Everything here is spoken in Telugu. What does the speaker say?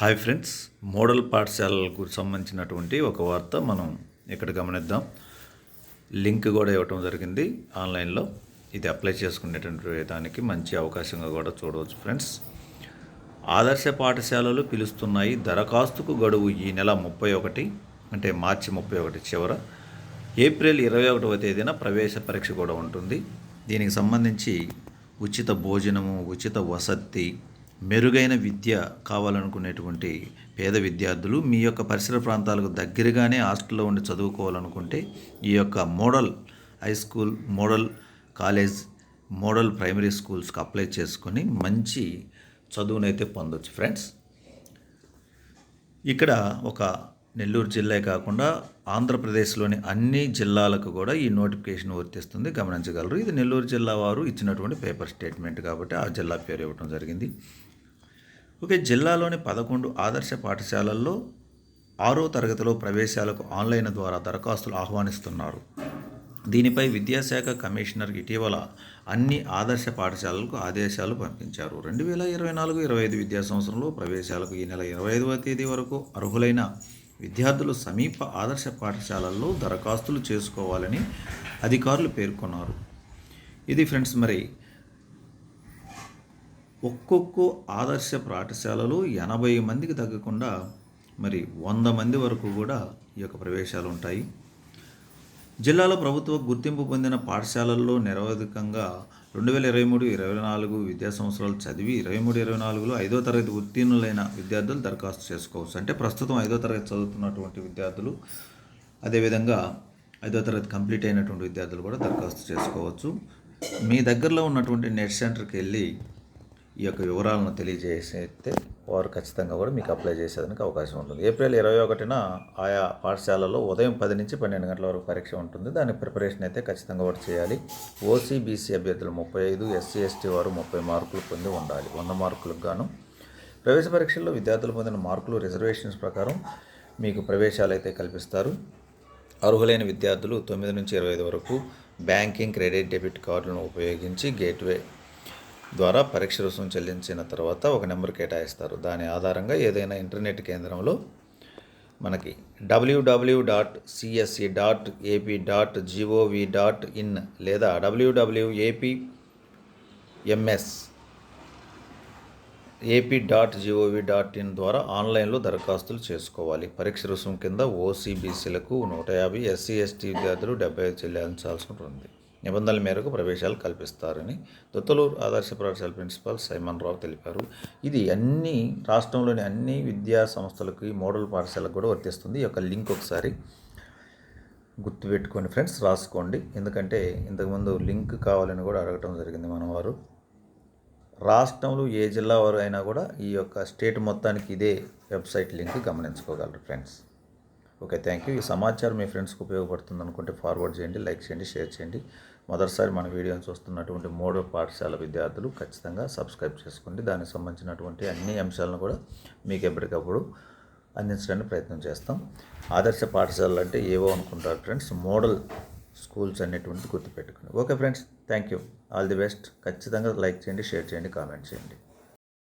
హాయ్ ఫ్రెండ్స్ మోడల్ పాఠశాలలకు సంబంధించినటువంటి ఒక వార్త మనం ఇక్కడ గమనిద్దాం. లింక్ కూడా ఇవ్వటం జరిగింది ఆన్లైన్లో. ఇది అప్లై చేసుకునేటువంటి దానికి మంచి అవకాశంగా కూడా చూడవచ్చు ఫ్రెండ్స్. ఆదర్శ పాఠశాలలు పిలుస్తున్నాయి. దరఖాస్తుకు గడువు ఈ నెల ముప్పై ఒకటి అంటే మార్చి ముప్పై ఒకటి చివర. ఏప్రిల్ ఇరవై ఒకటవ తేదీన ప్రవేశ పరీక్ష కూడా ఉంటుంది. దీనికి సంబంధించి ఉచిత భోజనము ఉచిత వసతి మెరుగైన విద్య కావాలనుకునేటువంటి పేద విద్యార్థులు మీ యొక్క పరిసర ప్రాంతాలకు దగ్గరగానే హాస్టల్లో ఉండి చదువుకోవాలనుకుంటే ఈ యొక్క model high school model college model primary స్కూల్స్కి అప్లై చేసుకొని మంచి చదువునైతే పొందొచ్చు ఫ్రెండ్స్. ఇక్కడ ఒక నెల్లూరు జిల్లా కాకుండా ఆంధ్రప్రదేశ్లోని అన్ని జిల్లాలకు కూడా ఈ నోటిఫికేషన్ వర్తిస్తుంది. గమనించగలరు. ఇది నెల్లూరు జిల్లా వారు ఇచ్చినటువంటి పేపర్ స్టేట్మెంట్ కాబట్టి ఆ జిల్లా పేరు ఇవ్వడం జరిగింది. ఓకే జిల్లాలోని పదకొండు ఆదర్శ పాఠశాలల్లో ఆరో తరగతిలో ప్రవేశాలకు ఆన్లైన్ ద్వారా దరఖాస్తులు ఆహ్వానిస్తున్నారు. దీనిపై విద్యాశాఖ కమిషనర్ ఇటీవల అన్ని ఆదర్శ పాఠశాలలకు ఆదేశాలు పంపించారు. రెండు వేల ఇరవై నాలుగు ఇరవై ఐదు విద్యా సంవత్సరంలో ప్రవేశాలకు ఈ నెల ఇరవై ఐదవ తేదీ వరకు అర్హులైన విద్యార్థులు సమీప ఆదర్శ పాఠశాలల్లో దరఖాస్తులు చేసుకోవాలని అధికారులు పేర్కొన్నారు. ఇది ఫ్రెండ్స్ మరి ఒక్కొక్క ఆదర్శ పాఠశాలలు ఎనభై మందికి తగ్గకుండా మరి వంద మంది వరకు కూడా ఈ యొక్క ప్రవేశాలు ఉంటాయి. జిల్లాలో ప్రభుత్వ గుర్తింపు పొందిన పాఠశాలల్లో నిరవధికంగా రెండు వేల ఇరవై మూడు ఇరవై నాలుగు విద్యా సంవత్సరాలు చదివి ఇరవై మూడు ఇరవై నాలుగులో ఐదో తరగతి ఉత్తీర్ణులైన విద్యార్థులు దరఖాస్తు చేసుకోవచ్చు. అంటే ప్రస్తుతం ఐదో తరగతి చదువుతున్నటువంటి విద్యార్థులు అదేవిధంగా ఐదో తరగతి కంప్లీట్ అయినటువంటి విద్యార్థులు కూడా దరఖాస్తు చేసుకోవచ్చు. మీ దగ్గరలో ఉన్నటువంటి నెట్ సెంటర్కి వెళ్ళి ఈ యొక్క వివరాలను తెలియజేస్తే వారు ఖచ్చితంగా కూడా మీకు అప్లై చేసేదానికి అవకాశం ఉంటుంది. ఏప్రిల్ ఇరవై ఒకటిన ఆయా పాఠశాలలో ఉదయం పది నుంచి పన్నెండు గంటల వరకు పరీక్ష ఉంటుంది. దాని ప్రిపరేషన్ అయితే ఖచ్చితంగా కూడా చేయాలి. ఓసీబీసీ అభ్యర్థులు ముప్పై ఐదు ఎస్సీ ఎస్టీ వారు ముప్పై మార్కులు పొంది ఉండాలి. వంద మార్కులకు గాను. ప్రవేశ పరీక్షల్లో విద్యార్థులు పొందిన మార్కులు రిజర్వేషన్స్ ప్రకారం మీకు ప్రవేశాలు అయితే కల్పిస్తారు. అర్హులైన విద్యార్థులు తొమ్మిది నుంచి ఇరవై ఐదు వరకు బ్యాంకింగ్ క్రెడిట్ డెబిట్ కార్డులను ఉపయోగించి గేట్వే ద్వారా పరీక్ష రుసుము చెల్లించిన తర్వాత ఒక నెంబర్ కేటాయిస్తారు. దాని ఆధారంగా ఏదైనా ఇంటర్నెట్ కేంద్రంలో మనకి W W dot CSC dot AP dot GOV dot in లేదా W W AP MS AP dot GOV dot in ద్వారా ఆన్లైన్లో దరఖాస్తులు చేసుకోవాలి. పరీక్ష రుసుము కింద ఓసీబీసీలకు నూట యాభై ఎస్సీ ఎస్టీ విద్యార్థులు డెబ్బై ఐదు చెల్లించాల్సి ఉంటుంది. నిబంధనల మేరకు ప్రవేశాలు కల్పిస్తారని దొత్తలూరు ఆదర్శ పాఠశాల ప్రిన్సిపాల్ సైమన్ రావు తెలిపారు. ఇది అన్ని రాష్ట్రంలోని అన్ని విద్యా సంస్థలకి మోడల్ పాఠశాలకు కూడా వర్తిస్తుంది. ఈ యొక్క లింక్ ఒకసారి గుర్తుపెట్టుకోండి ఫ్రెండ్స్ రాసుకోండి. ఎందుకంటే ఇంతకుముందు లింక్ కావాలని కూడా అడగటం జరిగింది మన వారు రాష్ట్రంలో ఏ జిల్లా వారు అయినా కూడా ఈ యొక్క స్టేట్ మొత్తానికి ఇదే వెబ్సైట్ లింక్ గమనించుకోగలరు ఫ్రెండ్స్. ఓకే థ్యాంక్ యూ ఈ సమాచారం మీ ఫ్రెండ్స్కి ఉపయోగపడుతుంది అనుకుంటే ఫార్వర్డ్ చేయండి లైక్ చేయండి షేర్ చేయండి. మొదటిసారి మన వీడియోని చూస్తున్నటువంటి మూడో పాఠశాల విద్యార్థులు ఖచ్చితంగా సబ్స్క్రైబ్ చేసుకోండి. దానికి సంబంధించినటువంటి అన్ని అంశాలను కూడా మీకు ఎప్పటికప్పుడు అందించడానికి ప్రయత్నం చేస్తాం. ఆదర్శ పాఠశాలలు అంటే ఏవో అనుకుంటారు ఫ్రెండ్స్ మోడల్ స్కూల్స్ అనేటువంటిది గుర్తుపెట్టుకుని okay friends thank you all the best ఖచ్చితంగా లైక్ చేయండి షేర్ చేయండి కామెంట్ చేయండి.